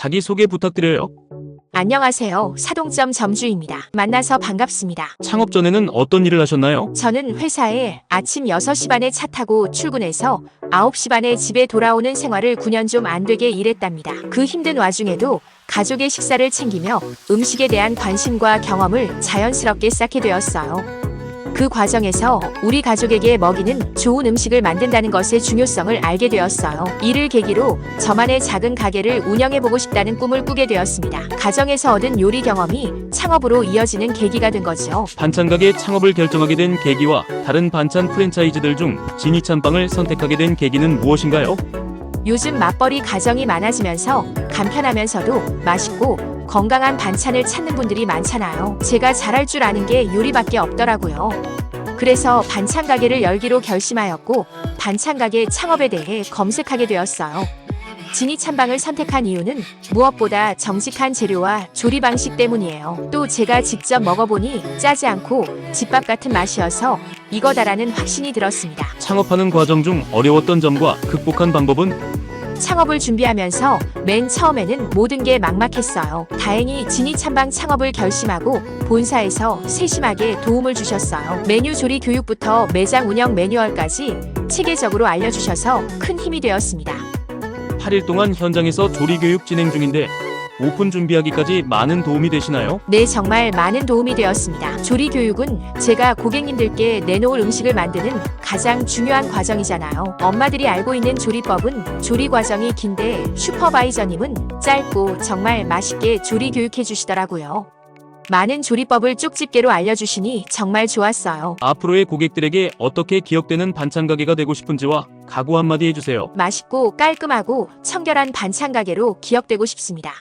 자기소개 부탁드려요. 안녕하세요. 사동점 점주입니다. 만나서 반갑습니다. 창업 전에는 어떤 일을 하셨나요? 저는 회사에 아침 6시 반에 차 타고 출근해서 9시 반에 집에 돌아오는 생활을 9년 좀 안 되게 일했답니다. 그 힘든 와중에도 가족의 식사를 챙기며 음식에 대한 관심과 경험을 자연스럽게 쌓게 되었어요. 그 과정에서 우리 가족에게 먹이는 좋은 음식을 만든다는 것의 중요성을 알게 되었어요. 이를 계기로 저만의 작은 가게를 운영해보고 싶다는 꿈을 꾸게 되었습니다. 가정에서 얻은 요리 경험이 창업으로 이어지는 계기가 된 거죠. 반찬 가게 창업을 결정하게 된 계기와 다른 반찬 프랜차이즈들 중 진이찬빵을 선택하게 된 계기는 무엇인가요? 요즘 맞벌이 가정이 많아지면서 간편하면서도 맛있고 건강한 반찬을 찾는 분들이 많잖아요. 제가 잘할 줄 아는 게 요리밖에 없더라고요. 그래서 반찬 가게를 열기로 결심하였고 반찬 가게 창업에 대해 검색하게 되었어요. 진이 찬방을 선택한 이유는 무엇보다 정직한 재료와 조리 방식 때문이에요. 또 제가 직접 먹어보니 짜지 않고 집밥 같은 맛이어서 이거다라는 확신이 들었습니다. 창업하는 과정 중 어려웠던 점과 극복한 방법은 창업을 준비하면서 맨 처음에는 모든 게 막막했어요. 다행히 진이 찬방 창업을 결심하고 본사에서 세심하게 도움을 주셨어요. 메뉴 조리 교육부터 매장 운영 매뉴얼까지 체계적으로 알려주셔서 큰 힘이 되었습니다. 8일 동안 현장에서 조리 교육 진행 중인데 오픈 준비하기까지 많은 도움이 되시나요? 네, 정말 많은 도움이 되었습니다. 조리 교육은 제가 고객님들께 내놓을 음식을 만드는 가장 중요한 과정이잖아요. 엄마들이 알고 있는 조리법은 조리 과정이 긴데 슈퍼바이저님은 짧고 정말 맛있게 조리 교육해 주시더라고요. 많은 조리법을 쪽집게로 알려주시니 정말 좋았어요. 앞으로의 고객들에게 어떻게 기억되는 반찬 가게가 되고 싶은지와 각오 한마디 해주세요. 맛있고 깔끔하고 청결한 반찬 가게로 기억되고 싶습니다.